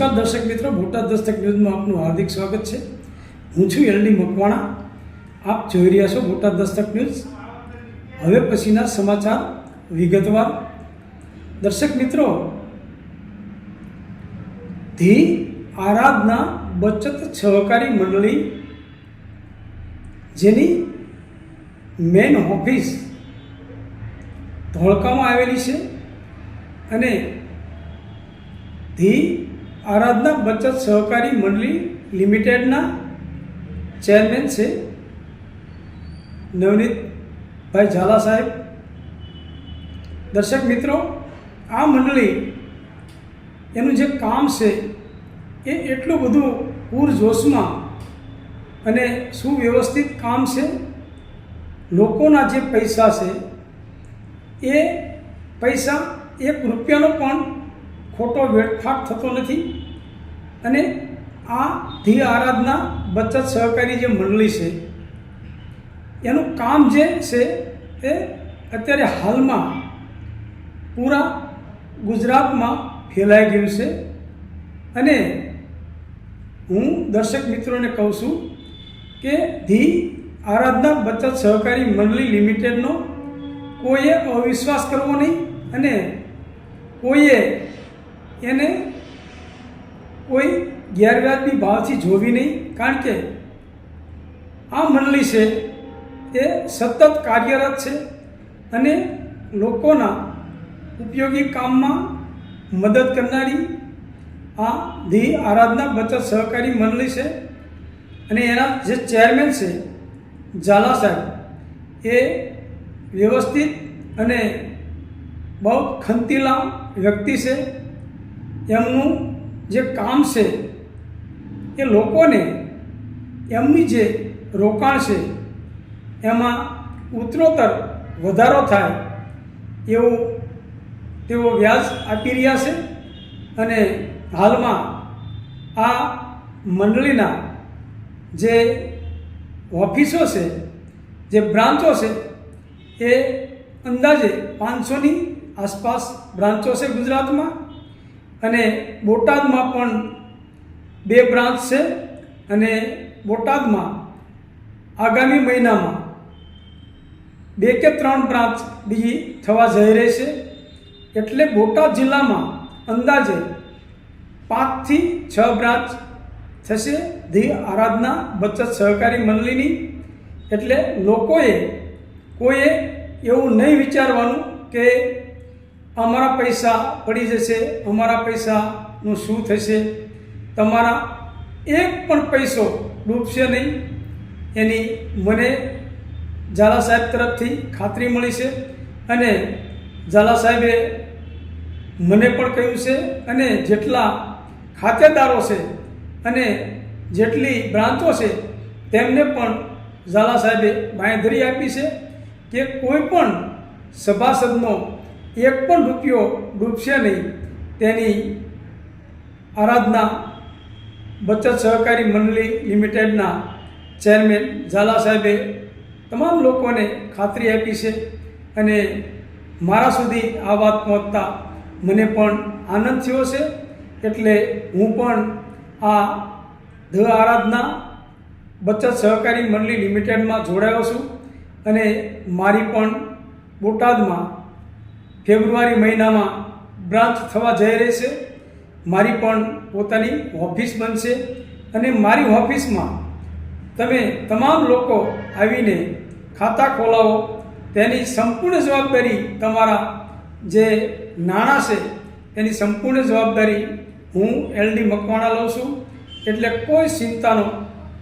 નમસ્કાર દર્શક મિત્રો, બોટાદ દસ્તક ન્યૂઝમાં આપનું હાર્દિક સ્વાગત છે. હું છું એલડી મકવાણા. આપ જોઈ રહ્યા છો બોટાદ દસ્તક ન્યૂઝ. હવે પછીના સમાચાર વિગતવાર. દર્શક મિત્રો, ધી આરાધના બચત સહકારી મંડળી, જેની મેન ઓફિસ ધોળકામાં આવેલી છે. અને ધી આરાધના બચત સહકારી મંડળી લિમિટેડના ચેરમેન છે નવનીતભાઈ ઝાલા સાહેબ. દર્શક મિત્રો, આ મંડળી એનું જે કામ છે એ એટલું બધું પૂરજોશમાં અને સુવ્યવસ્થિત કામ છે. લોકોના જે પૈસા છે એ પૈસા એક રૂપિયાનો પણ ખોટો વેડફાટ થતો નથી. અને આ ધી આરાધના બચત સહકારી જે મંડળી છે, એનું કામ જે છે એ અત્યારે હાલમાં પૂરા ગુજરાતમાં ફેલાઈ ગયું છે. અને હું દર્શક મિત્રોને કહું છું કે ધી આરાધના બચત સહકારી મંડળી લિમિટેડનો કોઈએ અવિશ્વાસ કરવો નહીં અને કોઈએ એને કોઈ ગેરવ્યાજબી ભાવથી જોવી નહીં, કારણ કે આ મંડળી છે એ સતત કાર્યરત છે અને લોકોના ઉપયોગી કામમાં મદદ કરનારી આ ધી આરાધના બચત સહકારી મંડળી છે અને એના જે ચેરમેન છે, ઝાલા સાહેબ, એ વ્યવસ્થિત અને બહુ ખંતીલા વ્યક્તિ છે. એમનું જે કામ છે, એ લોકોને એમની જે રોકાણ છે, એમાં ઉત્તરોત્તર વધારો થાય એવું તેઓ વ્યાજ આપી રહ્યા છે અને હાલમાં આ મંડળીના જે ઓફિસો છે, જે બ્રાન્ચો છે, એ અંદાજે પાંચસોની આસપાસ બ્રાન્ચો છે ગુજરાતમાં. અને બોટાદમાં પણ બે બ્રાન્ચ છે અને બોટાદમાં આગામી મહિનામાં બે કે ત્રણ બ્રાન્ચ બીજી થવા જઈ રહી છે. એટલે બોટાદ જિલ્લામાં અંદાજે પાંચથી છ બ્રાન્ચ થશે ધી આરાધના બચત સહકારી મંડળીની. એટલે લોકોએ કોઈએ એવું નહીં વિચારવાનું કે અમારા પૈસા પડી જશે, અમારા પૈસાનું શું થશે? તમારા એક પણ પૈસો ડૂબશે નહીં. એની મને ઝાલા સાહેબ તરફથી ખાતરી મળી છે અને ઝાલા સાહેબે મને પણ કહ્યું છે અને જેટલા ખાતેદારો છે અને જેટલી બ્રાંચો છે, તેમને પણ ઝાલા સાહેબે બાંયધરી આપી છે કે કોઈ પણ સભાસદનો એક પણ રૂપિયો ડૂબશે નહીં. તેની આરાધના બચત સહકારી મંડળી લિમિટેડના ચેરમેન ઝાલા સાહેબે તમામ લોકોને ખાતરી આપી છે અને મારા સુધી આ વાત પહોંચતા મને પણ આનંદ થયો છે. એટલે હું પણ આ ધ આરાધના બચત સહકારી મંડળી લિમિટેડમાં જોડાયો છું અને મારી પણ બોટાદમાં ફેબ્રુઆરી મહિનામાં બ્રાન્ચ થવા જઈ રહી છે. મારી પણ પોતાની ઓફિસ બનશે અને મારી ઓફિસમાં તમે તમામ લોકો આવીને ખાતા ખોલાવો. તેની સંપૂર્ણ જવાબદારી તમારા જે નાણાં છે, તેની સંપૂર્ણ જવાબદારી હું એલડી મકવાણા લઉં છું. એટલે કોઈ ચિંતાનો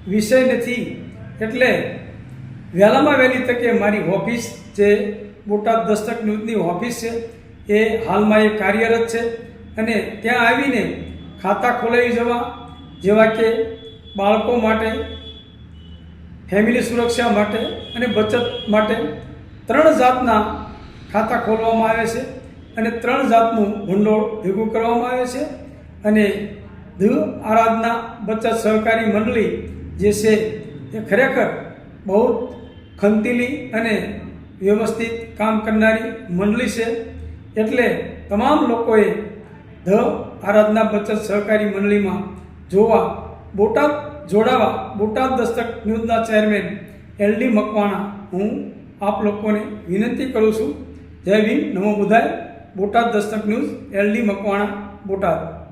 વિષય નથી. એટલે વહેલામાં વહેલી તકે મારી ઓફિસ જે બોટાદ દસ્તક ન્યૂઝની ઓફિસ છે. એ હાલમાં એ કાર્યરત છે અને ત્યાં આવીને ખાતા ખોલાવી જવા જેવા કે બાળકો માટે, ફેમિલી સુરક્ષા માટે અને બચત માટે ત્રણ જાતના ખાતા ખોલવામાં આવે છે અને ત્રણ જાતનું ભંડોળ ભેગું કરવામાં આવે છે અને ધ્રુવ આરાધના બચત સહકારી મંડળી જે છે એ ખરેખર બહુ ખંતીલી અને વ્યવસ્થિત કામ કરનારી મંડળી છે. એટલે તમામ લોકોએ ધ આરાધના બચત સહકારી મંડળીમાં જોવા, બોટાદ જોડાવા, બોટાદ દસ્તક ન્યૂઝના ચેરમેન એલ ડી મકવાણા, હું આપ લોકોને વિનંતી કરું છું. જય ભીમ, નમો બુધાય. Botad Dastak news, L D Makwana, Botad.